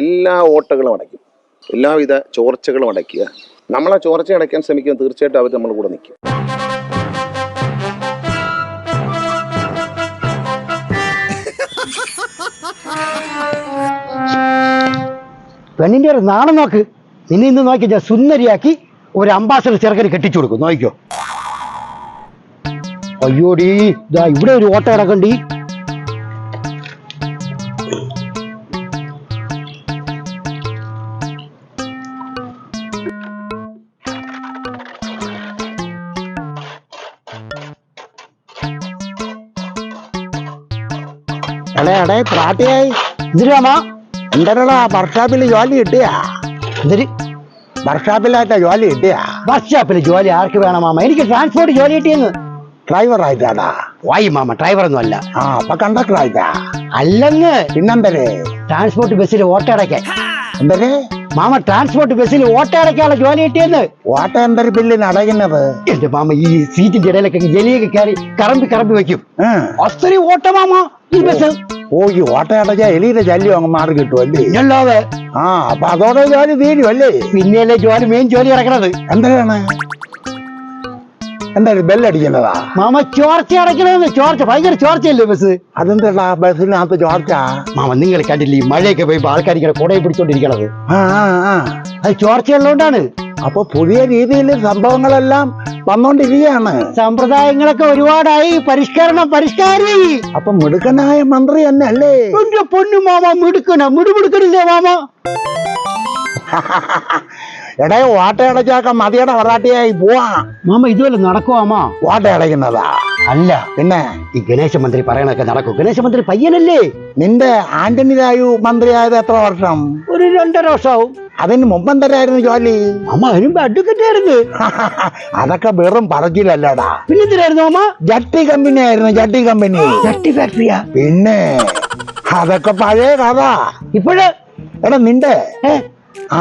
എല്ലാ ഓട്ടകളും അടയ്ക്കും. എല്ലാവിധ ചോർച്ചകളും അടയ്ക്കുക. നമ്മളെ ചോർച്ച അടയ്ക്കാൻ ശ്രമിക്കുമ്പോൾ തീർച്ചയായിട്ടും അവർ നമ്മുടെ കൂടെ നിൽക്കും. പെണ്ണിന്റെ ഒരു നാണം നോക്ക്. നിന്നെ ഇന്ന് നോക്കി ഞാൻ സുന്ദരിയാക്കി ഒരു അംബാസഡർ ചെറുക്കന് കെട്ടിച്ചു കൊടുക്കും. നോക്കിക്കോ. അയ്യോടി ഇതാ ഇവിടെ ഒരു ഓട്ടം കിടക്കണ്ടി എടേ എടേ പ്രാട്ടിയായി. എന്തിനാമാ എന്തരടാ വർക്ക്ഷോപ്പിൽ ജോലി കിട്ടിയാ? ഇതിരി വർക്ക്ഷോപ്പിലായിട്ടാ ജോലി കിട്ടിയാ? വർക്ക്ഷോപ്പിൽ ജോലി ആർക്ക് വേണം മാമ? എനിക്ക് ട്രാൻസ്പോർട്ട് ജോലി കിട്ടിയെന്ന്. ഡ്രൈവർ ആയിട്ടാടാ വായി മാമ ഡ്രൈവർ ഒന്നും അല്ല. ആ അപ്പൊ കണ്ടക്ടർ ആയിട്ടാ? അല്ലെന്ന്. പിന്നെന്തരേ? ട്രാൻസ്പോർട്ട് ബസ്സിൽ ഓട്ടം അടയ്ക്കാൻ. എന്തര്? മാമ ട്രാൻസ്പോർട്ട് ബസ്സിൽ ഓട്ടം അടയ്ക്കാനുള്ള ജോലി കിട്ടിയെന്ന്. ഓട്ട എന്തര് ബില്ലിന് അടയ്ക്കുന്നത് എന്റെ മാമ ഈ സീറ്റിന്റെ ഇടയിലൊക്കെ ജലിയൊക്കെ കയറി കറമ്പി കറമ്പി വെക്കും. അസ്ത്രീ ഓട്ട മാമ ഈ ബസ് ഓ ഈ ഓട്ട അടച്ചാ എലിയുടെ ശല്യം അങ്ങ് മാറി കിട്ടുമല്ലേ അല്ലാതെ ആ അപ്പൊ അതോടെ ജോലി തീരുമല്ലേ പിന്നെയല്ലേ ജോലി മെയിൻ ജോലി ഇറക്കണത് എന്തിനാണ്? എന്തായാലും ബെല്ലടിക്കുന്നതാ മാമ ചോർച്ച അടയ്ക്കണമെന്ന് ചോർച്ച ഭയങ്കര ചോർച്ചയല്ലേ ബസ് അതെന്താ ബസ്സിനകത്ത് ചോർച്ച? മാമ നിങ്ങൾ കണ്ടില്ലേ ഈ മഴയൊക്കെ പോയി ആൾക്കാർ ഇങ്ങനെ കുടയെ പിടിച്ചോണ്ടിരിക്കണത്? ആ ആ അത് ചോർച്ചയുള്ളതുകൊണ്ടാണ്. അപ്പൊ പുതിയ രീതിയിൽ സംഭവങ്ങളെല്ലാം വന്നോണ്ടിരിക്കുകയാണ്. സമ്പ്രദായങ്ങളൊക്കെ ഒരുപാടായി. പരിഷ്കരണം പരിഷ്കാരി. അപ്പൊ മിടുക്കനായ മന്ത്രി തന്നെ അല്ലേ എന്റെ പൊന്നു മാമ മിടുക്കണ മിടുമിടുക്കണില്ലേ മാമ? എടേ ഓട്ട അടച്ചാക്ക മതിയുടെ വറാട്ടിയായി പോവാ. മാമ ഇതുവല്ല നടക്കോ അമ്മ ഓട്ട അടയ്ക്കുന്നതാ. അല്ല. പിന്നെ? ഈ ഗണേശ മന്ത്രി പറയണൊക്കെ നടക്കും. ഗണേശ മന്ത്രി പയ്യനല്ലേ? നിന്റെ ആന്റണി രായു മന്ത്രിയായത് എത്ര വർഷം? ഒരു രണ്ടര വർഷമാവും അതിന് മുമ്പെന്തരായിരുന്നു ജോലി? അമ്മ അതിനും അഡ്വക്കറ്റ് ആയിരുന്നു. അതൊക്കെ വെറും പറച്ചിലല്ലടാ. പിന്നെന്തിനായിരുന്നു അമ്മ ജട്ടി കമ്പനി ആയിരുന്നു ജട്ടി കമ്പനി. ജട്ടി ഫാക്ടറിയാ പിന്നെ? അതൊക്കെ പഴയ കഥ. ഇപ്പോഴ്? എടാ നിന്റെ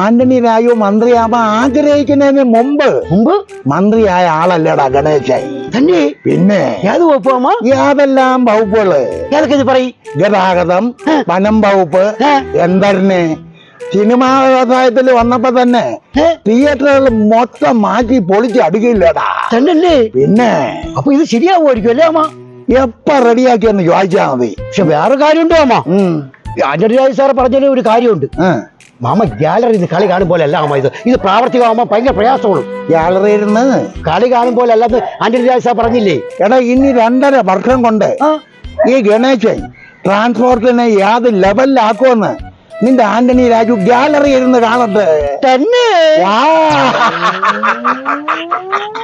ആന്റണി രായു മന്ത്രിയാവാൻ ആഗ്രഹിക്കുന്നതിന് മുമ്പ് മുമ്പ്? മന്ത്രിയായ ആളല്ലടാ ഗണേശായി തന്നെ? പിന്നെ ഏത് വകുപ്പ് മാമ യാതെല്ലാം വകുപ്പുകൾ? ഏതൊക്കെ ഇത് പറയും? ഗതാഗതം വനം വകുപ്പ് എന്തരനെ സിനിമാ വ്യവസായത്തിൽ വന്നപ്പോ തന്നെ? തിയേറ്ററുകൾ മൊത്തം മാറ്റി പൊളിച്ച് അടുക്കില്ലടാ. തന്നല്ലേ പിന്നെ? അപ്പൊ ഇത് ശരിയാവുമായിരിക്കും അല്ലേ അമ്മ? എപ്പ റെഡിയാക്കിയെന്ന് ചോദിച്ചാ മതി. പക്ഷെ വേറെ കാര്യമുണ്ടോ അമ്മ. ആന്റണി രാജ് സാറ് പറഞ്ഞതിൽ ഒരു കാര്യമുണ്ട്. മാമ ഗാലറി ഇത് കളി കാണും പോലെ അല്ല മാമ ഇത്. ഇത് പ്രാവർത്തികമാകുമ്പോൾ ഭയങ്കര പ്രയാസമാണ്. ഗാലറി ഇരുന്ന് കളി കാണും പോലെ അല്ലാതെ ആന്റണി രാജ പറഞ്ഞില്ലേ? എടാ ഇനി രണ്ടര വർഷം കൊണ്ട് ഈ ഗണേശൻ ട്രാൻസ്പോർട്ടിനെ യാത് ലെവലിലാക്കുമെന്ന് നിന്റെ ആന്റണി രാജു ഗാലറി ഇരുന്ന് കാണട്ടെ. തന്നെ? വാ.